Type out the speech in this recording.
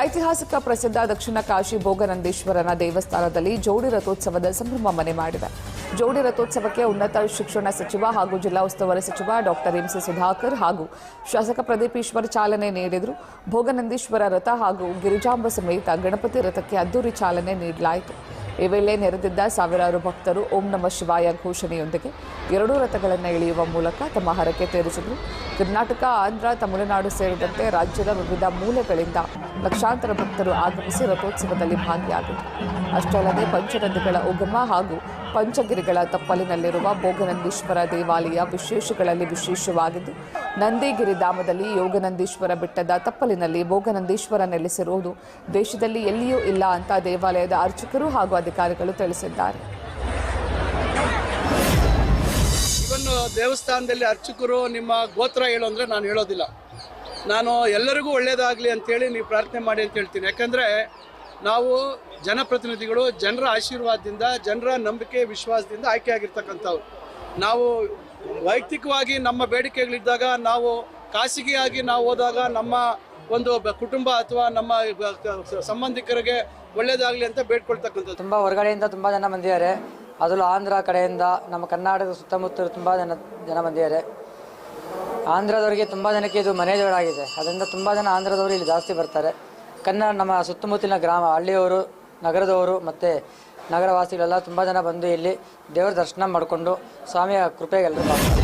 ಐತಿಹಾಸಿಕ ಪ್ರಸಿದ್ಧ ದಕ್ಷಿಣ ಕಾಶಿ ಭೋಗನಂದೀಶ್ವರನ ದೇವಸ್ಥಾನದಲ್ಲಿ ಜೋಡಿ ರಥೋತ್ಸವದ ಸಂಭ್ರಮ ಮನೆ ಮಾಡಿದೆ. ಜೋಡಿ ರಥೋತ್ಸವಕ್ಕೆ ಉನ್ನತ ಶಿಕ್ಷಣ ಸಚಿವ ಹಾಗೂ ಜಿಲ್ಲಾ ಉಸ್ತುವಾರಿ ಸಚಿವ ಡಾಕ್ಟರ್ ಎಂಸಿ ಸುಧಾಕರ್ ಹಾಗೂ ಶಾಸಕ ಪ್ರದೀಪ್ ಚಾಲನೆ ನೀಡಿದರು. ಭೋಗನಂದೀಶ್ವರ ರಥ ಹಾಗೂ ಗಿರಿಜಾಂಬ ಸಮೇತ ಗಣಪತಿ ರಥಕ್ಕೆ ಅದ್ದೂರಿ ಚಾಲನೆ ನೀಡಲಾಯಿತು. ಈ ನೆರೆದಿದ್ದ ಸಾವಿರಾರು ಭಕ್ತರು ಓಂ ನಮ ಶಿವಾಯ ಘೋಷಣೆಯೊಂದಿಗೆ ಎರಡೂ ರಥಗಳನ್ನು ಎಳೆಯುವ ಮೂಲಕ ತಮ್ಮ ಹರಕೆ ತೀರಿಸಿದರು. ಕರ್ನಾಟಕ, ಆಂಧ್ರ, ತಮಿಳುನಾಡು ಸೇರಿದಂತೆ ರಾಜ್ಯದ ವಿವಿಧ ಮೂಲೆಗಳಿಂದ ಲಕ್ಷಾಂತರ ಭಕ್ತರು ಆಗಮಿಸಿ ರಥೋತ್ಸವದಲ್ಲಿ ಭಾಗಿಯಾಗಿದ್ದರು. ಅಷ್ಟೇ ಅಲ್ಲದೆ ಪಂಚನದಿಗಳ ಉಗಮ ಹಾಗೂ ಪಂಚಗಿರಿಗಳ ತಪ್ಪಲಿನಲ್ಲಿರುವ ಭೋಗನಂದೀಶ್ವರ ದೇವಾಲಯ ವಿಶೇಷಗಳಲ್ಲಿ ವಿಶೇಷವಾಗಿದ್ದು, ನಂದಿಗಿರಿ ಧಾಮದಲ್ಲಿ ಯೋಗನಂದೀಶ್ವರ ಬೆಟ್ಟದ ತಪ್ಪಲಿನಲ್ಲಿ ಭೋಗನಂದೀಶ್ವರ ನೆಲೆಸಿರುವುದು ದೇಶದಲ್ಲಿ ಎಲ್ಲಿಯೂ ಇಲ್ಲ ಅಂತ ದೇವಾಲಯದ ಅರ್ಚಕರು ಹಾಗೂ ಅಧಿಕಾರಿಗಳು ತಿಳಿಸಿದ್ದಾರೆ. ದೇವಸ್ಥಾನದಲ್ಲಿ ಅರ್ಚಕರು ನಿಮ್ಮ ಗೋತ್ರ ಹೇಳು ಅಂದರೆ ನಾನು ಹೇಳೋದಿಲ್ಲ. ನಾನು ಎಲ್ಲರಿಗೂ ಒಳ್ಳೆಯದಾಗಲಿ ಅಂತೇಳಿ ನೀವು ಪ್ರಾರ್ಥನೆ ಮಾಡಿ ಅಂತ ಹೇಳ್ತೀನಿ. ಯಾಕಂದರೆ ನಾವು ಜನಪ್ರತಿನಿಧಿಗಳು ಜನರ ಆಶೀರ್ವಾದದಿಂದ, ಜನರ ನಂಬಿಕೆ, ವಿಶ್ವಾಸದಿಂದ ಆಯ್ಕೆ ಆಗಿರ್ತಕ್ಕಂಥವ್ರು ನಾವು ವೈಯಕ್ತಿಕವಾಗಿ ನಮ್ಮ ಬೇಡಿಕೆಗಳಿದ್ದಾಗ, ನಾವು ಖಾಸಗಿಯಾಗಿ ನಾವು ಹೋದಾಗ ನಮ್ಮ ಒಂದು ಕುಟುಂಬ ಅಥವಾ ನಮ್ಮ ಸಂಬಂಧಿಕರಿಗೆ ಒಳ್ಳೇದಾಗಲಿ ಅಂತ ಬೇಡ್ಕೊಳ್ತಕ್ಕಂಥದ್ದು. ತುಂಬ ಹೊರಗಡೆಯಿಂದ ತುಂಬ ಜನ ಬಂದಿದ್ದಾರೆ. ಅದರಲ್ಲೂ ಆಂಧ್ರ ಕಡೆಯಿಂದ ನಮ್ಮ ಕರ್ನಾಟಕದ ಸುತ್ತಮುತ್ತ ತುಂಬ ಜನ ಜನ ಬಂದಿದ್ದಾರೆ. ಆಂಧ್ರದವರಿಗೆ ತುಂಬ ಜನಕ್ಕೆ ಇದು ಮನೆ ಅದರಿಂದ ತುಂಬ ಜನ ಆಂಧ್ರದವರು ಇಲ್ಲಿ ಜಾಸ್ತಿ ಬರ್ತಾರೆ. ಕನ್ನಡ ನಮ್ಮ ಸುತ್ತಮುತ್ತಲಿನ ಗ್ರಾಮ, ಹಳ್ಳಿಯವರು, ನಗರದವರು ಮತ್ತು ನಗರವಾಸಿಗಳೆಲ್ಲ ತುಂಬ ಜನ ಬಂದು ಇಲ್ಲಿ ದೇವರ ದರ್ಶನ ಮಾಡಿಕೊಂಡು ಸ್ವಾಮಿಯ ಕೃಪೆಗೆ ಎಲ್ಲರೂ ಮಾಡ್ತಾರೆ